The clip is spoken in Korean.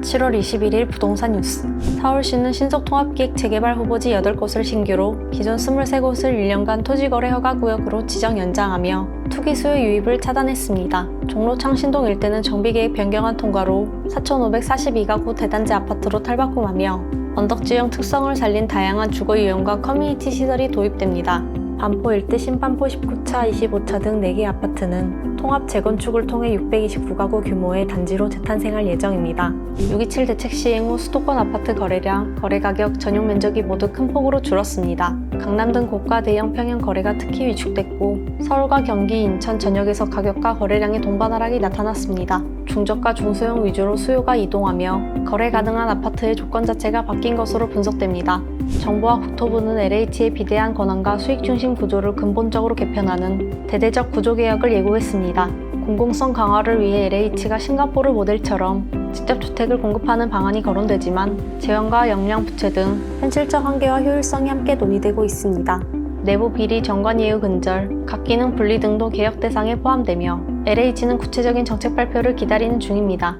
7월 21일 부동산 뉴스. 서울시는 신속 통합기획 재개발 후보지 8곳을 신규로 기존 23곳을 1년간 토지거래 허가구역으로 지정 연장하며 투기 수요 유입을 차단했습니다. 종로 창신동 일대는 정비계획 변경안 통과로 4,542가구 대단지 아파트로 탈바꿈하며 언덕 지형 특성을 살린 다양한 주거 유형과 커뮤니티 시설이 도입됩니다. 반포 일대 신반포 19차, 25차 등 4개 아파트는 통합 재건축을 통해 629가구 규모의 단지로 재탄생할 예정입니다. 6.27 대책 시행 후 수도권 아파트 거래량, 거래 가격, 전용 면적이 모두 큰 폭으로 줄었습니다. 강남 등 고가 대형 평형 거래가 특히 위축됐고 서울과 경기, 인천 전역에서 가격과 거래량의 동반 하락이 나타났습니다. 중저가 중소형 위주로 수요가 이동하며 거래 가능한 아파트의 조건 자체가 바뀐 것으로 분석됩니다. 정부와 국토부는 LH의 비대한 권한과 수익 중심 구조를 근본적으로 개편하는 대대적 구조 개혁을 예고했습니다. 공공성 강화를 위해 LH가 싱가포르 모델처럼 직접 주택을 공급하는 방안이 거론되지만 재원과 역량 부채 등 현실적 한계와 효율성이 함께 논의되고 있습니다. 내부 비리 정관 예우 근절, 각 기능 분리 등도 개혁 대상에 포함되며 LH는 구체적인 정책 발표를 기다리는 중입니다.